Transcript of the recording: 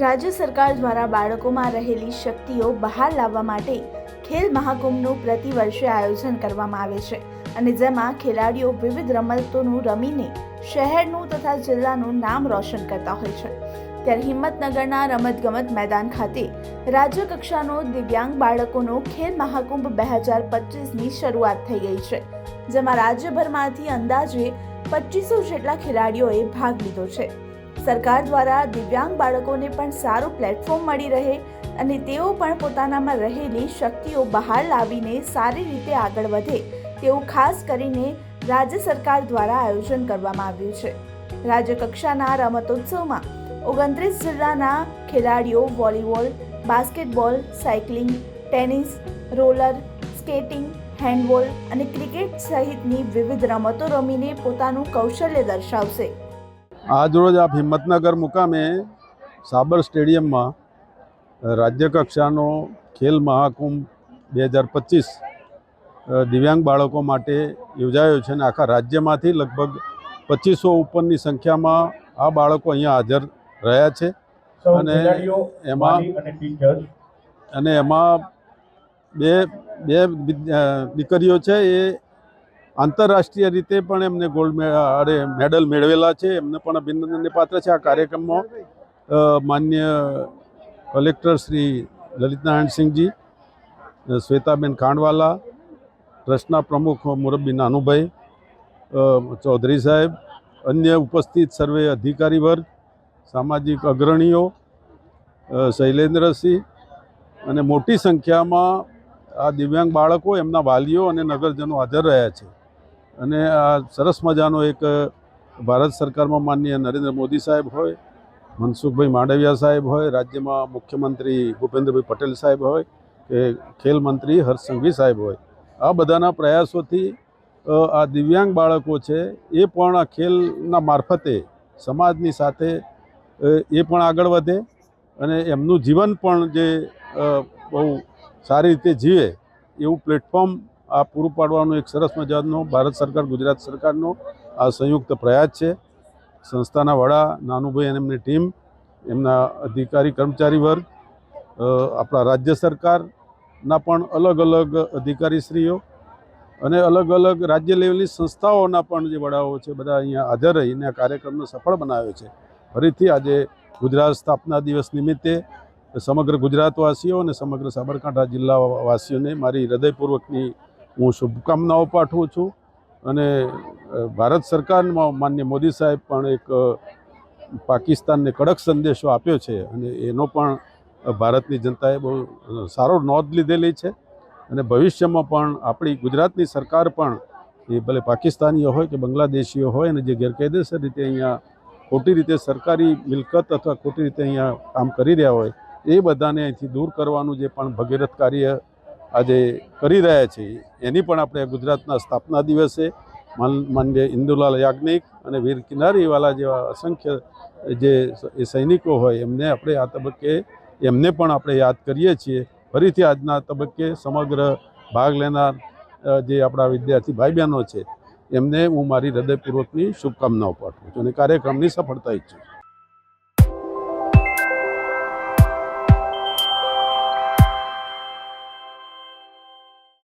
રાજ્ય સરકાર દ્વારા બાળકોમાં રહેલી શક્તિઓ બહાર લાવવા માટે ખેલ મહાકુંભનું પ્રતિવર્ષે આયોજન કરવામાં આવે છે અને જેમાં ખેલાડીઓ વિવિધ રમતોનું રમીને શહેરનું તથા જિલ્લાનું નામ રોશન કરતા હોય છે. ત્યારે હિંમતનગરના રમતગમત મેદાન ખાતે રાજ્ય કક્ષાનો દિવ્યાંગ બાળકોનો ખેલ મહાકુંભ બે હજાર પચીસની શરૂઆત થઈ ગઈ છે, જેમાં રાજ્યભરમાંથી અંદાજે પચીસો જેટલા ખેલાડીઓએ ભાગ લીધો છે. સરકાર દ્વારા દિવ્યાંગ બાળકોને પણ સારું પ્લેટફોર્મ મળી રહે અને તેઓ પણ પોતાનામાં રહેલી શક્તિઓ બહાર લાવીને સારી રીતે આગળ વધે, તેવું ખાસ કરીને રાજ્ય સરકાર દ્વારા આયોજન કરવામાં આવ્યું છે. રાજ્યકક્ષાના રમતોત્સવમાં ઓગણત્રીસ જિલ્લાના ખેલાડીઓ volleyball, basketball, cycling, tennis, roller, skating, handball અને ક્રિકેટ સહિતની વિવિધ રમતો રમીને પોતાનું કૌશલ્ય દર્શાવશે. આજરોજ આપ હિંમતનગર મુકામે સાબર સ્ટેડિયમમાં રાજ્ય કક્ષાનો ખેલ મહાકુંભ બે હજાર પચીસ દિવ્યાંગ બાળકો માટે યોજાયો છે અને આખા રાજ્યમાંથી લગભગ પચીસો ઉપરની સંખ્યામાં આ બાળકો અહીંયા હાજર રહ્યા છે. અને એમાં- અને એમાં બે બે દીકરીઓ છે એ આંતરરાષ્ટ્રીય રીતે પણ એમને ગોલ્ડ અરે મેડલ મેળવેલા છે. એમને પણ અભિનંદનને પાત્ર છે. આ કાર્યક્રમમાં માન્ય કલેક્ટર શ્રી લલિતનારાયણસિંહજી સિંહજી શ્વેતાબેન ખાંડવાલા, ટ્રસ્ટના પ્રમુખ મુરબ્બી નાનુભાઈ ચૌધરી સાહેબ, અન્ય ઉપસ્થિત સર્વે અધિકારી વર્ગ, સામાજિક અગ્રણીઓ શૈલેન્દ્રસિંહ અને મોટી સંખ્યામાં આ દિવ્યાંગ બાળકો, એમના વાલીઓ અને નગરજનો હાજર રહ્યા છે. અને આ સરસ મજાનો એક ભારત સરકારમાં માનનીય નરેન્દ્ર મોદી સાહેબ હોય, મનસુખભાઈ માંડવિયા સાહેબ હોય, રાજ્યમાં મુખ્યમંત્રી ભૂપેન્દ્રભાઈ પટેલ સાહેબ હોય, કે ખેલ મંત્રી હર્ષ સંઘવી સાહેબ હોય. આ બધાના પ્રયાસોથી આ દિવ્યાંગ બાળકો છે, એ પણ આ ખેલના મારફતે, સમાજની સાથે એ પણ આગળ વધે અને એમનું જીવન પણ જે બહુ સારી રીતે જીવે, એવું પ્લેટફોર્મ આ પૂરું પાડવાનો એક સરસ મજાનો ભારત સરકાર, ગુજરાત સરકારનો આ સંયુક્ત પ્રયાસ છે. સંસ્થાના વડા નાનુભાઈ અને એમની ટીમ, એમના અધિકારી, કર્મચારી વર્ગ આપણા રાજ્ય સરકારના પણ અલગ અલગ અધિકારીશ્રીઓ અને અલગ અલગ રાજ્ય લેવલની સંસ્થાઓના પણ જે વડાઓ છે, બધા અહીંયા હાજર રહીને આ કાર્યક્રમને સફળ બનાવ્યો છે. ફરીથી આજે ગુજરાત સ્થાપના દિવસ નિમિત્તે સમગ્ર ગુજરાતવાસીઓ અને સમગ્ર સાબરકાંઠા જિલ્લાવાસીઓને મારી હૃદયપૂર્વકની હું શુભકામનાઓ પાઠવું છું અને ભારત સરકારમાં માન્ય મોદી સાહેબ પણ એક પાકિસ્તાનને કડક સંદેશો આપ્યો છે અને એનો પણ ભારતની જનતાએ બહુ સારો નોંધ લીધેલી છે અને ભવિષ્યમાં પણ આપણી ગુજરાતની સરકાર પણ એ ભલે પાકિસ્તાનીઓ હોય કે બાંગ્લાદેશીઓ હોય અને જે ગેરકાયદેસર રીતે અહીંયા ખોટી રીતે સરકારી મિલકત અથવા ખોટી રીતે અહીંયા કામ કરી રહ્યા હોય એ બધાને અહીંથી દૂર કરવાનું જે પણ ભગીરથ કાર્ય આજે કરી રહ્યા છે, એની પણ આપણે ગુજરાતના સ્થાપના દિવસે માન- માનનીય ઇન્દુલાલ યાજ્ઞિક અને વીર કિનારીવાલા જેવા અસંખ્ય જે સૈનિકો હોય, એમને આપણે આ તબક્કે, એમને પણ આપણે યાદ કરીએ છીએ. ફરીથી આજના તબક્કે સમગ્ર ભાગ લેનાર જે આપણા વિદ્યાર્થી ભાઈ બહેનો છે, એમને હું મારી હૃદયપૂર્વકની શુભકામનાઓ પાઠવું છું અને કાર્યક્રમની સફળતા ઈચ્છું છું.